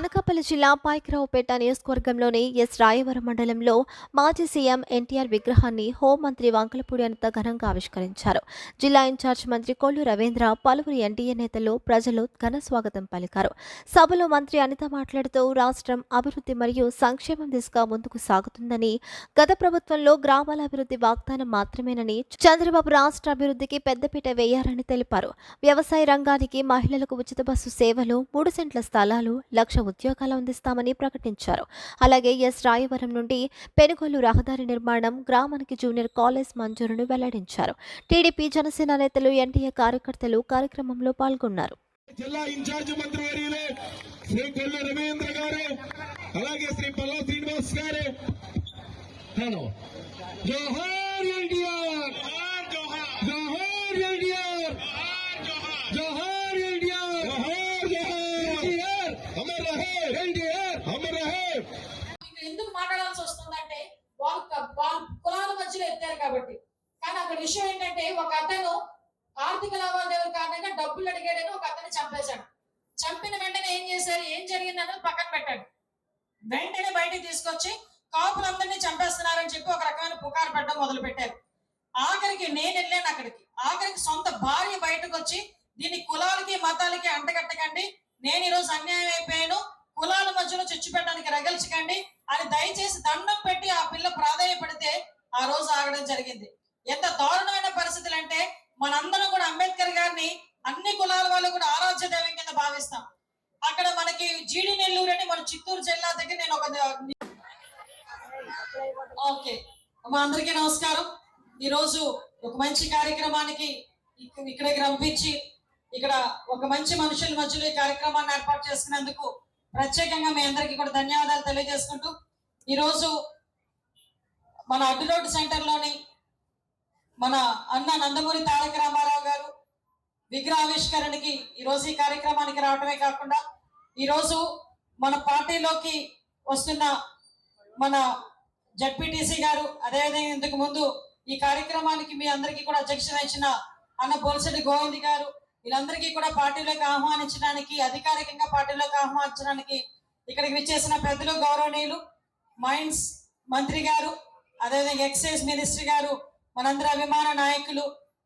అనకాపల్లి జిల్లా పాయకరావుపేట నియోజకవర్గంలోని ఎస్ రాయవరం మండలంలో మాజీ సీఎం ఎన్టీఆర్ విగ్రహాన్ని హోంమంత్రి వంకలపూడి అనిత ఘనంగా ఆవిష్కరించారు. జిల్లా ఇన్ఛార్జ్ మంత్రి కొల్లు రవీంద్ర పలువురు ఎన్డీఏ నేతలు ప్రజలు ఘన స్వాగతం పలికారు. సభలో మంత్రి అనిత మాట్లాడుతూ రాష్ట్రం అభివృద్ధి మరియు సంక్షేమం దిశగా ముందుకు సాగుతుందని గత ప్రభుత్వంలో గ్రామాల అభివృద్ధి వాగ్దానం మాత్రమేనని చంద్రబాబు రాష్ట్ర అభివృద్ధికి పెద్దపీట వేయారని తెలిపారు. వ్యవసాయ రంగానికి మహిళలకు ఉచిత బస్సు సేవలు మూడు సెంట్ల స్థలాలు లక్ష ఉద్యోగాలు అందిస్తామని ప్రకటించారు. అలాగే ఎస్. రాయవరం నుండి పెనుగోలు రహదారి నిర్మాణం గ్రామానికి జూనియర్ కాలేజ్ మంజూరును వెల్లడించారు. టీడీపీ జనసేన నేతలు ఎన్టీఏ కార్యకర్తలు కార్యక్రమంలో పాల్గొన్నారు. జిల్లా ఇన్ఛార్జ్ మంత్రివర్యులు శ్రీ కొల్లు రవీంద్ర గారు అలాగే శ్రీ పల్లా శ్రీనివాస్ గారు. హలో. జోహార్ ఎన్టీఆర్ జోహార్ ఎన్టీఆర్ జోహార్ ఎన్టీఆర్ జోహార్ జోహార్ ఎన్టీఆర్ అమర్ రహే ఎన్టీఆర్ అమర్ రహే ఇక్కడ ఎందుకు మాట్లాడాల్సి వస్తుందంటే వాళ్ళు కులాల మధ్యలో ఎత్తారు కాబట్టి. కానీ అక్కడ విషయం ఏంటంటే ఒక అతను ఆర్థిక లావాదేవీల కారణంగా డబ్బులు అడిగాడని ఒక అతను చంపేశాడు. చంపిన వెంటనే ఏం చేశారు? ఏం జరిగింది అన్నది పక్కన పెట్టాడు. వెంటనే బయటికి తీసుకొచ్చి కాపులందరినీ చంపేస్తున్నారని చెప్పి ఒక రకమైన పుకారు పెట్టడం మొదలు పెట్టారు. ఆఖరికి నేను వెళ్ళాను అక్కడికి. ఆఖరికి సొంత భార్య బయటకు వచ్చి దీన్ని కులాలకి మతాలకి అంటగట్టకండి. నేను ఈరోజు అన్యాయం అయిపోయాను. కులాల మధ్యలో చిచ్చు పెట్టడానికి రగల్చకండి. అని దయచేసి దండం పెట్టి ఆ పిల్ల ప్రాధాన్యపడితే ఆ రోజు ఆగడం జరిగింది. ఎంత దారుణమైన పరిస్థితులు అంటే మనందరం కూడా అంబేద్కర్ గారిని అన్ని కులాల వాళ్ళు కూడా ఆరాధ్య దైవం కింద భావిస్తాం. అక్కడ మనకి జీడి నెల్లూరు అని మన చిత్తూరు జిల్లా దగ్గర నేను ఒక ఓకే. మా అందరికీ నమస్కారం. ఈరోజు ఒక మంచి కార్యక్రమానికి ఇక్కడికి రంపించి ఇక్కడ ఒక మంచి మనుషుల మధ్యలో ఈ కార్యక్రమాన్ని ఏర్పాటు చేసుకున్నందుకు ప్రత్యేకంగా మీ అందరికీ కూడా ధన్యవాదాలు తెలియజేసుకుంటూ ఈరోజు మన అడ్డు రోడ్డు సెంటర్లోని మన అన్న నందమూరి తారక రామారావు గారు విగ్రహావిష్కరణకి ఈరోజు ఈ కార్యక్రమానికి రావటమే కాకుండా ఈరోజు మన పార్టీలోకి వస్తున్న మన జడ్పీటీసీ గారు అదేవిధంగా ఇంతకు ముందు ఈ కార్యక్రమానికి మీ అందరికీ కూడా అధ్యక్షత ఇచ్చిన అన్న బోల్సెడ్డి గోవింద్ గారు వీళ్ళందరికీ కూడా పార్టీలోకి ఆహ్వానించడానికి అధికారికంగా పార్టీలోకి ఆహ్వానించడానికి ఇక్కడికి విచ్చేసిన పెద్దలు గౌరవనీయులు మైన్స్ మంత్రి గారు అదేవిధంగా ఎక్సైజ్ మినిస్టర్ గారు మనందరి అభిమాన నాయకులు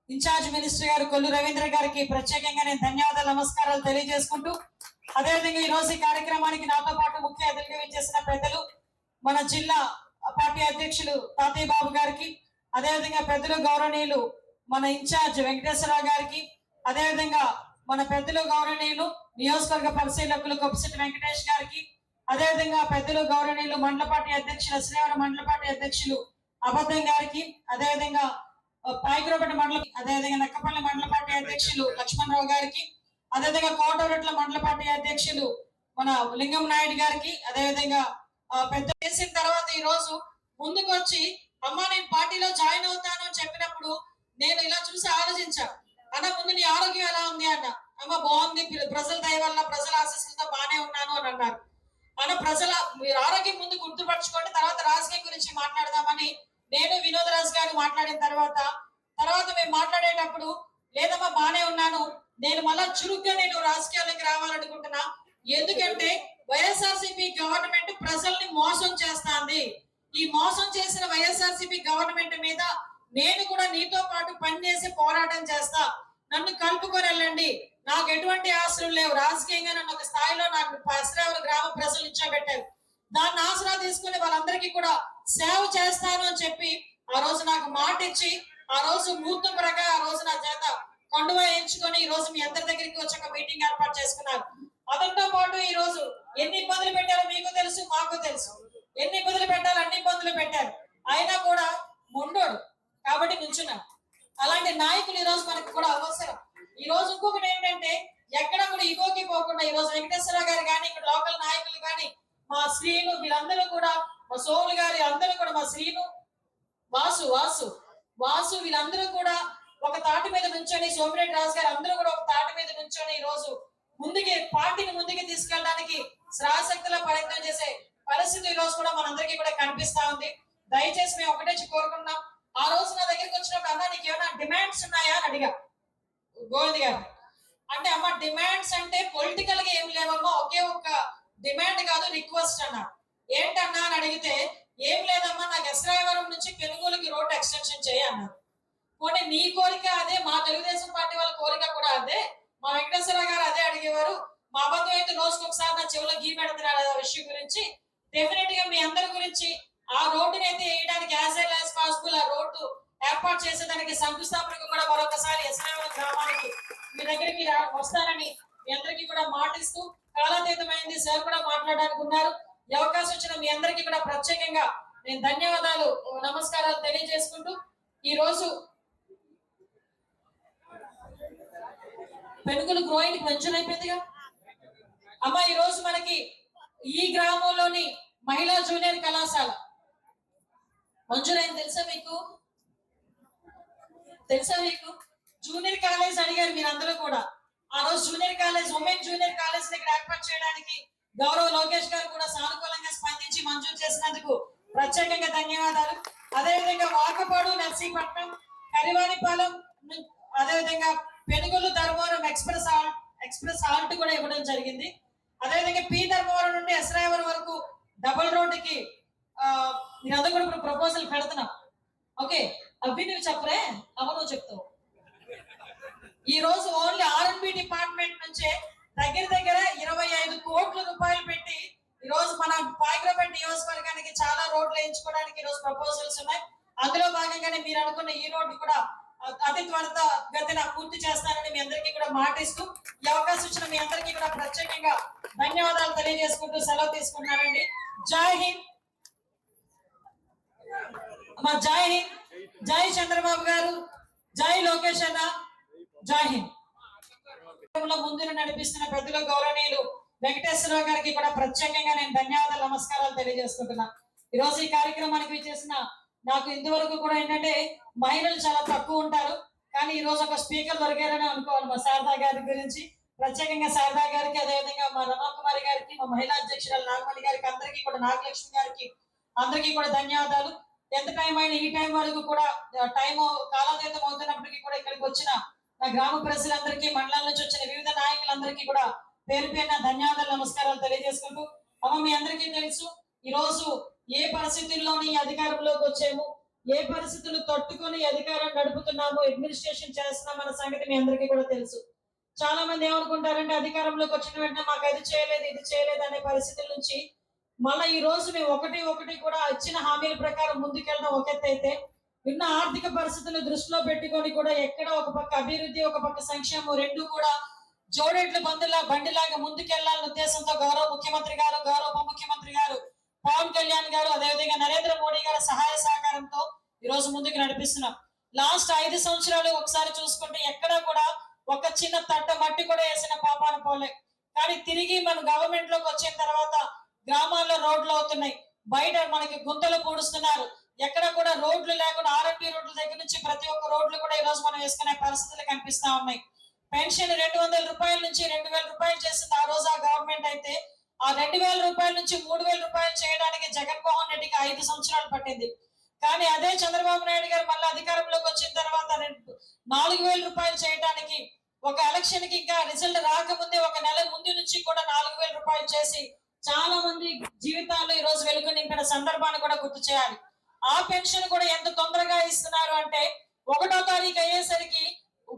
ఇన్ఛార్జ్ మినిస్టర్ గారు కొల్లు రవీంద్ర గారికి ప్రత్యేకంగా నేను ధన్యవాదాలు నమస్కారాలు తెలియజేసుకుంటూ అదేవిధంగా ఈ రోజు ఈ కార్యక్రమానికి నాతో పాటు ముఖ్య అతిథిగా విచ్చేసిన పెద్దలు మన జిల్లా పార్టీ అధ్యక్షులు తాతయ్య బాబు గారికి అదేవిధంగా పెద్దలు గౌరవనీయులు మన ఇన్ఛార్జ్ వెంకటేశ్వరరావు గారికి అదేవిధంగా మన పెద్దలు గౌరవనీయులు నియోజకవర్గ పరిశీలకులు కొప్పిశెట్టి వెంకటేష్ గారికి అదేవిధంగా పెద్దలు గౌరవనీయులు మండల పార్టీ అధ్యక్షులు శ్రీవరం మండల పార్టీ అధ్యక్షులు అబద్ధం గారికి అదేవిధంగా ఆ, పాయకురపేట మండల అదేవిధంగా నక్కపల్లి మండల పార్టీ అధ్యక్షులు లక్ష్మణరావు గారికి అదేవిధంగా కోటరట్ల మండల పార్టీ అధ్యక్షులు మన లింగం నాయుడు గారికి అదేవిధంగా పెద్ద చేసిన తర్వాత ఈ రోజు ముందుకు వచ్చి అమ్మ నేను పార్టీలో జాయిన్ అవుతాను అని చెప్పినప్పుడు నేను ఇలా చూసి ఆలోచించాను అన్న ముందు నీ ఆరోగ్యం ఎలా ఉంది అన్న? అమ్మ బాగుంది. ప్రజల దయ వల్ల ప్రజల ఆశీస్సులతో బానే ఉన్నాను అని అన్నారు. మన ప్రజల మీరు ఆరోగ్యం ముందు గుర్తుపరచుకోండి తర్వాత రాజకీయం గురించి మాట్లాడదామని నేను వినోద్ రాజు గారు మాట్లాడిన తర్వాత తర్వాత మేము మాట్లాడేటప్పుడు లేదమ్మా బానే ఉన్నాను. నేను మళ్ళా చురుగ్గా నేను రాజకీయాల్లోకి రావాలనుకుంటున్నా. ఎందుకంటే వైఎస్ఆర్సీపీ గవర్నమెంట్ ప్రజల్ని మోసం చేస్తాంది. ఈ మోసం చేసిన వైఎస్ఆర్సీపీ గవర్నమెంట్ మీద నేను కూడా నీతో పాటు పనిచేసి పోరాటం చేస్తా. నన్ను కలుపుకొని వెళ్ళండి నాకు ఎటువంటి ఆశలు లేవు. రాజకీయంగా నన్ను ఒక స్థాయిలో నాకు పసిరేవల గ్రామ ప్రజలు ఇచ్చబెట్టారు దాన్ని ఆసరా తీసుకుని వాళ్ళందరికీ కూడా సేవ చేస్తాను అని చెప్పి ఆ రోజు నాకు మాట ఇచ్చి ఆ రోజు ముహూర్తం ప్రకారం ఆ రోజు నా చేత కండువ ఎంచుకొని ఈ రోజు మీ అందరి దగ్గరికి వచ్చి ఒక మీటింగ్ ఏర్పాటు చేసుకున్నారు అతనితో పాటు ఈ రోజు ఎన్ని ఇబ్బందులు పెట్టారో మీకు తెలుసు మాకు తెలుసు. ఎన్ని ఇబ్బందులు పెట్టాలో అన్ని ఇబ్బందులు పెట్టారు. అయినా కూడా ముండోడు. కాబట్టి నుంచున్నాడు అలాంటి నాయకులు ఈ రోజు మనకు కూడా అవసరం. ఈ రోజు ఇంకొకటి ఏంటంటే ఎక్కడ కూడా ఇగోకి పోకుండా ఈ రోజు వెంకటేశ్వర గారు కానీ ఇక్కడ లోకల్ నాయకులు కానీ మా శ్రీను వీళ్ళందరూ కూడా మా సోములు గారి అందరూ కూడా మా శ్రీను వాసు వాసు వాసు వీళ్ళందరూ కూడా ఒక తాటి మీద నుంచొని సోమిరెడ్డి రాజు గారు అందరూ కూడా ఒక తాటి మీద నుంచొని ఈ రోజు ముందుకి పార్టీని ముందుకి తీసుకెళ్ళడానికి శ్రాశక్తిలో ప్రయత్నం చేసే పరిస్థితి ఈ రోజు కూడా మనందరికీ కూడా కనిపిస్తా ఉంది. దయచేసి మేము ఒకటే కోరుకున్నాం ఆ రోజు నా దగ్గరికి వచ్చినప్పుడు అన్న నీకు ఏమైనా డిమాండ్స్ ఉన్నాయా? అని అడిగా. గోవింద్ గారు. అంటే అమ్మ డిమాండ్స్ అంటే పొలిటికల్గా ఏం లేవమ్మా ఒకే ఒక్క డిమాండ్ కాదు రిక్వెస్ట్ అన్న. ఏంటన్నా? అని అడిగితే ఏం లేదమ్మా నాకు ఎస్రాయవరం నుంచి పెనుగోలుకి రోడ్ ఎక్స్టెన్షన్ చేయి అన్నారు. పోనీ నీ కోరిక అదే మా తెలుగుదేశం పార్టీ వాళ్ళ కోరిక కూడా అదే? మా వెంకటేశ్వర గారు అదే అడిగేవారు. మా అబద్ధం అయితే రోజుకి ఒకసారి నా చెవిలో గీ పెడుతున్నాడు ఆ విషయం గురించి. డెఫినెట్గా మీ అందరి గురించి ఆ రోడ్డుని అయితే వేయడానికి యాజ్ ఎల్ యాజ్ పాసిబుల్ ఆ రోడ్డు ఏర్పాటు చేసేదానికి శంకుస్థాపనకు కూడా మరొకసారి ఎస్రాయవరం గ్రామానికి మీ దగ్గరికి వస్తారని మీ అందరికీ కూడా మాటిస్తూ కాలాతీతమైంది. సార్ కూడా మాట్లాడడానికి ఉన్నారు. ఈ అవకాశం వచ్చిన మీ అందరికీ కూడా ప్రత్యేకంగా నేను ధన్యవాదాలు నమస్కారాలు తెలియజేసుకుంటూ ఈ రోజు పెనుగులు గ్రోయింగ్ మంచిగా అయిపోయిందిగా. అమ్మ ఈ రోజు మనకి ఈ గ్రామంలోని మహిళా జూనియర్ కళాశాల మంజురైంది తెలుసా మీకు? తెలుసా మీకు? జూనియర్ కాలేజ్ అడిగారు మీరు అందరూ కూడా. ఆ రోజు junior college women junior college దగ్గర ఏర్పాటు చేయడానికి గౌరవ్ లోకేష్ గారు కూడా సానుకూలంగా స్పందించి మంజూరు చేసినందుకు ప్రత్యేకంగా ధన్యవాదాలు. అదేవిధంగా వాకపాడు నర్సీపట్నం కరివాణిపాలెం అదేవిధంగా Penugollu Dharmavaram express express halt కూడా ఇవ్వడం జరిగింది. అదేవిధంగా పి ధర్మవరం నుండి ఎస్రాయవరం వరకు డబుల్ రోడ్డుకి ఆ, మీరందరూ కూడా ఇప్పుడు ప్రపోజల్ పెడుతున్నా. ఓకే అవి నువ్వు చెప్పరే అవ నువ్వు చెప్తావు. ఈ రోజు ఓన్లీ ఆర్ఎన్బి డిపార్ట్మెంట్ నుంచే దగ్గర దగ్గర ఇరవై ఐదు కోట్ల రూపాయలు పెట్టి ఈ రోజు మన పాయగ్రపేట నియోజకవర్గానికి చాలా రోడ్లు వేయించుకోవడానికి ఈ రోజు ప్రపోజల్స్ ఉన్నాయి. అందులో భాగంగానే మీరు అనుకున్న ఈ రోడ్డు కూడా అతి త్వరత గతిన పూర్తి చేస్తానని మీ అందరికీ కూడా మాటిస్తూ ఈ అవకాశం ఇచ్చిన మీ అందరికీ కూడా ప్రత్యేకంగా ధన్యవాదాలు తెలియజేసుకుంటూ సెలవు తీసుకుంటున్నానండి. జై హింద్. మా జై హింద్. జై చంద్రబాబు గారు. జై లోకేష్ అన్న. జై హింద్. ముందున నడిపిస్తున్న పెద్దల గౌరవనీయులు వెంకటేశ్వరరావు గారికి కూడా ప్రత్యేకంగా నేను ధన్యవాదాలు నమస్కారాలు తెలియజేసుకుంటున్నా. ఈ రోజు ఈ కార్యక్రమానికి చేసిన నాకు ఇంతవరకు కూడా ఏంటంటే మహిళలు చాలా తక్కువ ఉంటారు. కానీ ఈ రోజు ఒక స్పీకర్ దొరికారని అనుకోవాలి మా శారదా గారి గురించి. ప్రత్యేకంగా శారదా గారికి అదేవిధంగా మా రమాకుమారి గారికి మా మహిళా అధ్యక్షురాలు నాగమణి గారికి అందరికీ కూడా నాగలక్ష్మి గారికి అందరికీ కూడా ధన్యవాదాలు. ఎంత టైం అయినా ఈ టైం వరకు కూడా టైం కాలాతీతం అవుతున్నప్పటికీ కూడా ఇక్కడికి వచ్చిన నా గ్రామ ప్రజలందరికీ మండలాల నుంచి వచ్చిన వివిధ నాయకులందరికీ కూడా పేరు పేరున ధన్యవాదాలు నమస్కారాలు తెలియజేసుకుంటూ అమ్మ మీ అందరికీ తెలుసు ఈ రోజు ఏ పరిస్థితుల్లోని అధికారంలోకి వచ్చాము ఏ పరిస్థితులు తట్టుకొని అధికారం నడుపుతున్నాము అడ్మినిస్ట్రేషన్ చేస్తున్నాం అన్న సంగతి మీ అందరికీ కూడా తెలుసు. చాలా మంది ఏమనుకుంటారంటే అధికారంలోకి వచ్చిన వెంటనే మాకు అది చేయలేదు ఇది చేయలేదు అనే పరిస్థితుల నుంచి మళ్ళీ ఈ రోజు మేము ఒకటి ఒకటి కూడా ఇచ్చిన హామీల ప్రకారం ముందుకెళ్ళడం ఒక అయితే ఉన్న ఆర్థిక పరిస్థితులు దృష్టిలో పెట్టుకొని కూడా ఎక్కడ ఒక పక్క అభివృద్ధి ఒక పక్క సంక్షేమం రెండు కూడా జోడేట్ల బండిలా బండిలాగా ముందుకెళ్ళాలనే ఉద్దేశంతో గౌరవ ముఖ్యమంత్రి గారు గౌరవ ఉప ముఖ్యమంత్రి గారు పవన్ కళ్యాణ్ గారు అదేవిధంగా నరేంద్ర మోడీ గారి సహాయ సహకారంతో ఈ రోజు ముందుకు నడిపిస్తున్నాం. లాస్ట్ ఐదు సంవత్సరాలు ఒకసారి చూసుకుంటే ఎక్కడా కూడా ఒక చిన్న తట్ట మట్టి కూడా వేసిన పాపాన పోలే. కానీ తిరిగి మన గవర్నమెంట్లోకి వచ్చిన తర్వాత గ్రామాల్లో రోడ్లు అవుతున్నాయి. బయట మనకి గుంతలు పూడుస్తున్నారు ఎక్కడ కూడా రోడ్లు లేకుండా ఆర్ఎంపీ రోడ్ల దగ్గర నుంచి ప్రతి ఒక్క రోడ్లు కూడా ఈ రోజు మనం వేసుకునే పరిస్థితులు కనిపిస్తా ఉన్నాయి. పెన్షన్ రెండు వందల రూపాయల నుంచి రెండు వేల రూపాయలు చేసింది ఆ రోజు ఆ గవర్నమెంట్ అయితే. ఆ రెండు వేల రూపాయల నుంచి మూడు వేల రూపాయలు చేయడానికి జగన్మోహన్ రెడ్డికి ఐదు సంవత్సరాలు పట్టింది. కానీ అదే చంద్రబాబు నాయుడు గారు మళ్ళీ అధికారంలోకి వచ్చిన తర్వాత రెండు నాలుగు వేల రూపాయలు చేయడానికి ఒక ఎలక్షన్కి ఇంకా రిజల్ట్ రాకముందే ఒక నెల ముందు నుంచి కూడా నాలుగు వేల రూపాయలు చేసి చాలా మంది జీవితాల్లో ఈ రోజు వెలుగు నింపిన సందర్భాన్ని కూడా గుర్తు చేయాలి. ఆ పెన్షన్ కూడా ఎంత తొందరగా ఇస్తున్నారు అంటే ఒకటో తారీఖు అయ్యేసరికి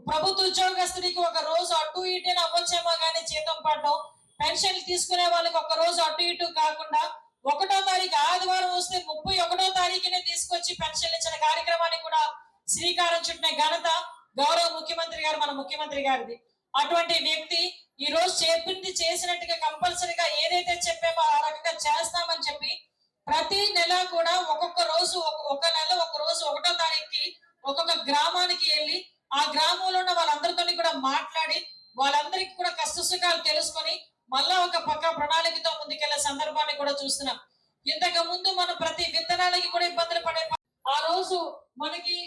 ప్రభుత్వ ఉద్యోగస్తుడికి ఒక రోజు అటు ఇటు అవ్వచ్చేమో కానీ జీతం పడడం పెన్షన్ తీసుకునే వాళ్ళకి ఒక రోజు అటు ఇటు కాకుండా ఒకటో తారీఖు ఆదివారం వస్తే ముప్పై ఒకటో తారీఖునే తీసుకొచ్చి పెన్షన్ ఇచ్చిన కార్యక్రమాన్ని కూడా శ్రీకారం చుట్టిన ఘనత గౌరవ ముఖ్యమంత్రి గారు మన ముఖ్యమంత్రి గారిది. అటువంటి వ్యక్తి ఈ రోజు చెప్పింది చేసినట్టుగా కంపల్సరీగా ఏదైతే చెప్పామో ఆ రకంగా చేస్తామని చెప్పి ప్రతి నెల కూడా ఒక్కొక్క రోజు ఒక- నెల ఒక రోజు ఒకటో తారీఖుకి ఒక్కొక్క గ్రామానికి వెళ్ళి ఆ గ్రామంలో ఉన్న వాళ్ళందరితో కూడా మాట్లాడి వాళ్ళందరికీ కూడా కష్ట సుఖాలు తెలుసుకొని మళ్ళా ఒక పక్క ప్రణాళికతో ముందుకెళ్ళే సందర్భాన్ని కూడా చూస్తున్నాం. ఇంతకు ముందు మనం ప్రతి విత్తనాలకి కూడా ఇబ్బందులు పడే ఆ రోజు మనకి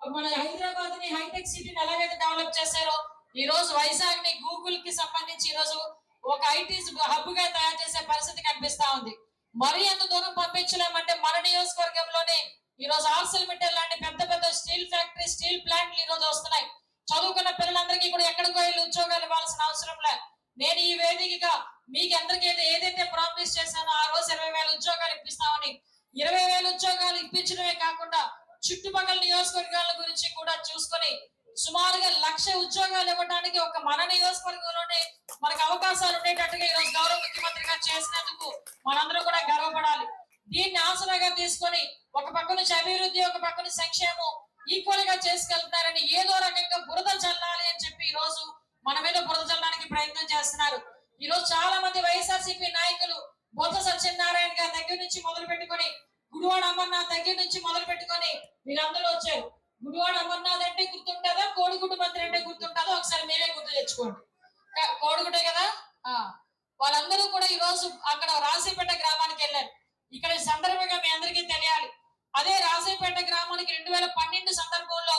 మన హైదరాబాద్ని హైటెక్ సిటీని ఎలాగైతే డెవలప్ చేశారో ఈ రోజు వైజాగ్ని గూగుల్కి సంబంధించి ఈ రోజు ఒక ఐటీ హబ్గా తయారు చేసే పరిస్థితి కనిపిస్తా ఉంది. మరి ఎంత దూరం పంపించలేమంటే మన నియోజకవర్గంలోనే ఈ రోజు ఆర్సిల్మిటర్ లాంటి పెద్ద పెద్ద స్టీల్ ఫ్యాక్టరీ స్టీల్ ప్లాంట్లు ఈ రోజు వస్తున్నాయి. చదువుకున్న పిల్లలందరికీ కూడా ఎక్కడికో వెళ్ళి ఉద్యోగాలు ఇవ్వాల్సిన అవసరం లే. నేను ఈ వేదికగా మీకు అందరికీ ఏదైతే ప్రామిస్ చేశానో ఆ రోజు ఇరవై వేల ఉద్యోగాలు ఇప్పిస్తామని. ఇరవై వేల ఉద్యోగాలు ఉద్యోగాలు ఇవ్వడానికి ఒక మన నియోజకవర్గంలోనే మనకు అవకాశాలు ఉండేటట్టుగా ఈరోజు గౌరవ ముఖ్యమంత్రి గారు చేసినందుకు మనందరం కూడా గర్వపడాలి. దీన్ని ఆసరాగా తీసుకొని ఒక పక్క అభివృద్ధి ఒక పక్కన సంక్షేమం ఈక్వల్గా చేసుకెళ్తున్నారని ఏదో రకంగా బురద చల్లాలి అని చెప్పి ఈ రోజు మన మీద బురద చల్లడానికి ప్రయత్నం చేస్తున్నారు. ఈ రోజు చాలా మంది వైఎస్ఆర్సీపీ నాయకులు బొత్స సత్యనారాయణ గారి దగ్గర నుంచి మొదలు పెట్టుకొని గుడివాడ అమర్నాథ్ దగ్గర నుంచి మొదలు పెట్టుకొని వీరందరూ వచ్చారు. గుడివాడ అమర్నాథ్ అంటే గుర్తుంటుందా కోడిగుడ్డు మంత్రి అంటే గుర్తుంటుందో ఒకసారి మీరే గుర్తు తెచ్చుకోండి కా- కోడిగుడ్డే కదా ఆ వాళ్ళందరూ కూడా ఈ రోజు అక్కడ రాజీపేట గ్రామానికి వెళ్ళారు ఇక్కడ ఈ సందర్భంగా మీ అందరికీ తెలియాలి అదే రాజీపేట గ్రామానికి రెండు వేల పన్నెండు సందర్భంలో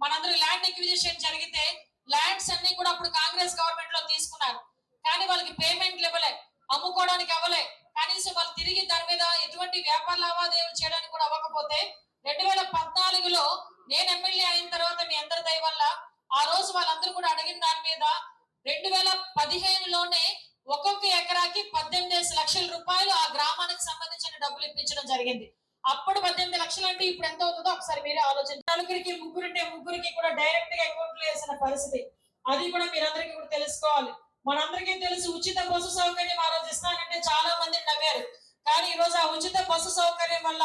మనందరూ ల్యాండ్ ఎక్విజిషన్ జరిగితే ల్యాండ్స్ అన్ని కూడా అప్పుడు కాంగ్రెస్ గవర్నమెంట్లో తీసుకున్నారు కానీ వాళ్ళకి పేమెంట్లు ఇవ్వలే అమ్ముకోవడానికి అవ్వలే కనీసం వాళ్ళు తిరిగి దాని మీద ఎటువంటి వ్యాపార లావాదేవీలు చేయడానికి కూడా అవ్వకపోతే రెండు వేల పద్నాలుగులో నేను ఎమ్మెల్యే అయిన తర్వాత మీ అందరి దయ వల్ల ఆ రోజు వాళ్ళందరూ కూడా అడిగిన దాని మీద రెండు వేల పదిహేనులోనే ఒక్కొక్క ఎకరాకి పద్దెనిమిది లక్షల రూపాయలు ఆ గ్రామానికి సంబంధించిన డబ్బులు ఇప్పించడం జరిగింది. అప్పుడు పద్దెనిమిది లక్షలు అంటే ఇప్పుడు ఎంత అవుతుందో ఒకసారి మీరే ఆలోచించండి. నలుగురికి ముగ్గురుంటే ముగ్గురికి కూడా డైరెక్ట్గా అకౌంట్లు వేసిన పరిస్థితి. అది కూడా మీరందరికీ కూడా తెలుసుకోవాలి. మనందరికీ తెలుసు ఉచిత బస్సు సౌకర్యం ఆ రోజు ఇస్తానంటే చాలా మంది నవ్వారు కానీ ఈ రోజు ఆ ఉచిత బస్సు సౌకర్యం వల్ల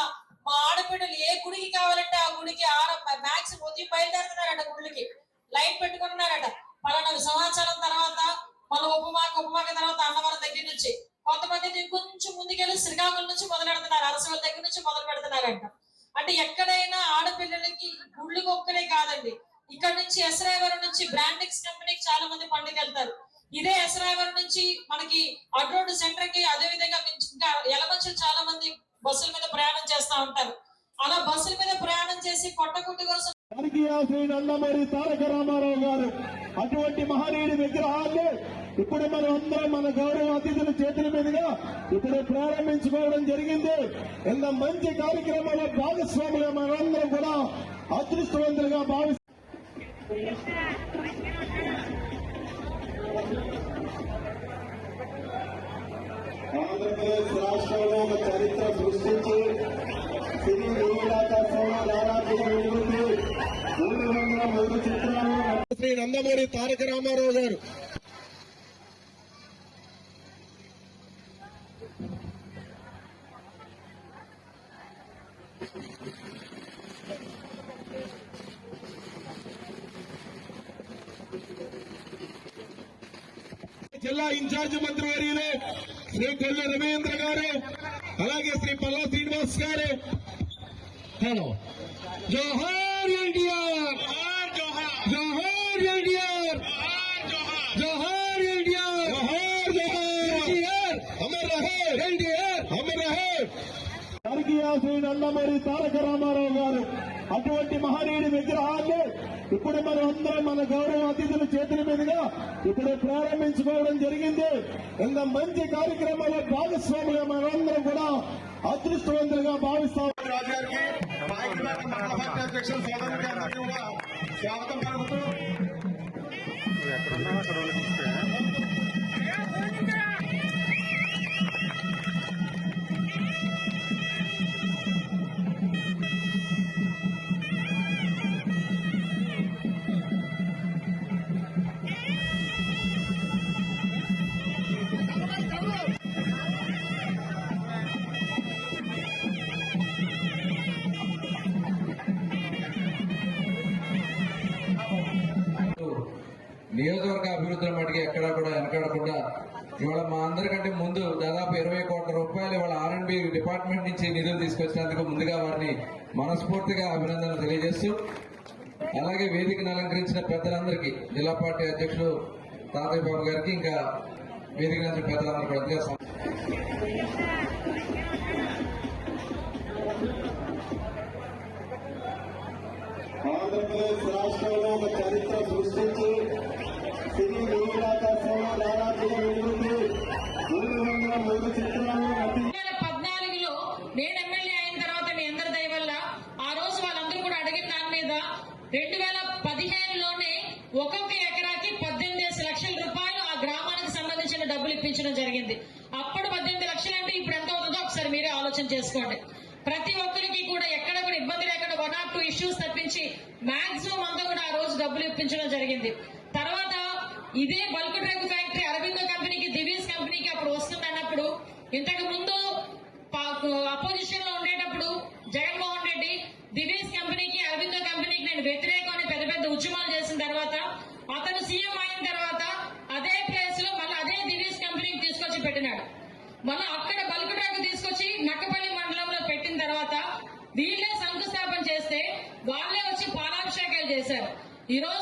మా ఆడపిల్లలు ఏ గుడికి కావాలంటే ఆ గుడికి ఆడ మ్యాక్స్ ఉదయం బయలుదేరుతున్నారట గుళ్ళకి. లైట్ పెట్టుకుంటున్నారట పలానా సంవత్సరం తర్వాత మన ఉపమాక ఉపమాక తర్వాత అన్నవరం దగ్గర నుంచి. కొంతమంది కొంచెం ముందుకెళ్ళి శ్రీకాకుళం నుంచి మొదలు పెడుతున్నారు అరసల దగ్గర నుంచి మొదలు పెడుతున్నారంట. అంటే ఎక్కడైనా ఆడపిల్లలకి గుళ్ళు ఒక్కనే కాదండి. ఇక్కడ నుంచి ఎస్రాయవరం నుంచి బ్రాండిక్స్ కంపెనీకి చాలా మంది పండుగ వెళ్తారు ఇదే ఎస్రాయవరం నుంచి మనకి అడ్రోడ్ సెంటర్కి అదే విధంగా ఇంకా ఎలమంచులు చాలా మంది బస్సుల మీద ప్రయాణం చేస్తా ఉంటారు. అలా బస్సుల మీద ప్రయాణం చేసి కొట్టకుట్టు కోసం శ్రీ తారక రామారావు గారు అటువంటి మహనీయుడి విగ్రహాన్ని ఇప్పుడు మనం అందరం మన గౌరవ అతిథుల చేతుల మీదుగా ఇప్పుడు ప్రారంభించుకోవడం జరిగింది. ఇంత మంచి కార్యక్రమంలో భాగస్వాములుగా మనందరం కూడా అదృష్టవంతులుగా భావిస్తున్నాం ఆంధ్రప్రదేశ్ రాష్ట్రంలో ఒక చరిత్ర సృష్టించి సినీ నీలాకాశంలో దాదాపు మూడు వందల మూడు చిత్రాలు శ్రీ నందమూరి తారక రామారావు గారు జిల్లా ఇన్ఛార్జ్ మంత్రి వర్యులు శ్రీ కొల్లు రవీంద్ర గారు అలాగే శ్రీ పల్లా శ్రీనివాస్ గారు. హలో. జోహార్ ఎన్టీఆర్! జోహార్ ఎన్టీఆర్! జోహార్ ఎన్టీఆర్! జోహార్ జోహార్ ఎన్టీఆర్! అమర్ రహే ఎన్టీఆర్! అమర్ రహే స్వర్గీయ శ్రీ నందమూరి తారక రామారావు గారు అటువంటి మహనీయుడి విగ్రహాన్ని ఇప్పుడు మనం అందరం మన గౌరవ అతిథుల చేతుల మీదుగా ఇప్పుడు ప్రారంభించుకోవడం జరిగింది ఇంత మంచి కార్యక్రమంలో భాగస్వాములుగా మనందరం కూడా అదృష్టవంతులుగా భావిస్తాం రాజు గారికి నియోజకవర్గ అభివృద్ధి మటుకు ఎక్కడా కూడా వెనకడకుండా ఇవాళ మా అందరికంటే ముందు దాదాపు ఇరవై కోట్ల రూపాయలు ఇవాళ ఆర్ఎండ్బి డిపార్ట్మెంట్ నుంచి నిధులు తీసుకొచ్చినందుకు ముందుగా వారిని మనస్ఫూర్తిగా అభినందనలు తెలియజేస్తూ అలాగే వేదికను అలంకరించిన పెద్దలందరికీ జిల్లా పార్టీ అధ్యక్షులు తాతయ్య బాబు గారికి ఇంకా వేదిక నుంచి పెద్దలందరూ కూడా ఆంధ్రప్రదేశ్ రాష్ట్రంలో ఒక చరిత్ర సృష్టించి మూడు వందల మూడు చిత్రాలు రెండు వేల పద్నాలుగులో నేను ఎమ్మెల్యే అయిన తర్వాత మీ అందరి దయ వల్ల ఆ రోజు వాళ్ళందరూ కూడా అడిగిన దాని మీద రెండు వేల పదిహేనులోనే ఒక్కొక్క ఎకరాకి పద్దెనిమిది లక్షల రూపాయలు ఆ గ్రామానికి సంబంధించిన డబ్బులు ఇప్పించడం జరిగింది. అప్పుడు పద్దెనిమిది లక్షలు అంటే ఇప్పుడు ఎంత అవుతుందో ఒకసారి మీరే ఆలోచన చేసుకోండి. ప్రతి ఒక్కరికి కూడా ఎక్కడ కూడా కూడా వన్ ఆర్ టూ ఇష్యూస్ తప్పించి మాక్సిమం అంతా కూడా ఆ రోజు డబ్బులు ఇప్పించడం జరిగింది. తర్వాత ఇదే బల్క్ డ్రగ్ ఫ్యాక్టరీ అరవింద కంపెనీకి దివీస్ కంపెనీకి అప్పుడు వస్తుంది అన్నప్పుడు ఇంతకు ముందు అపోజిషన్లో ఉండేటప్పుడు జగన్మోహన్ రెడ్డి దివీస్ కంపెనీకి అరవింద కంపెనీకి నేను వ్యతిరేకం అని పెద్ద పెద్ద ఉద్యమాలు చేసిన తర్వాత అతను సీఎం అయిన తర్వాత అదే ప్లేస్లో మళ్ళీ అదే దివీస్ కంపెనీకి తీసుకొచ్చి పెట్టినాడు. మళ్ళీ అక్కడ బల్క్ డ్రగ్ తీసుకొచ్చి నక్కపల్లి మండలంలో పెట్టిన తర్వాత వీళ్ళే శంకుస్థాపన చేస్తే వాళ్ళే వచ్చి పాలాభిషేకాలు చేశారు. ఈ రోజు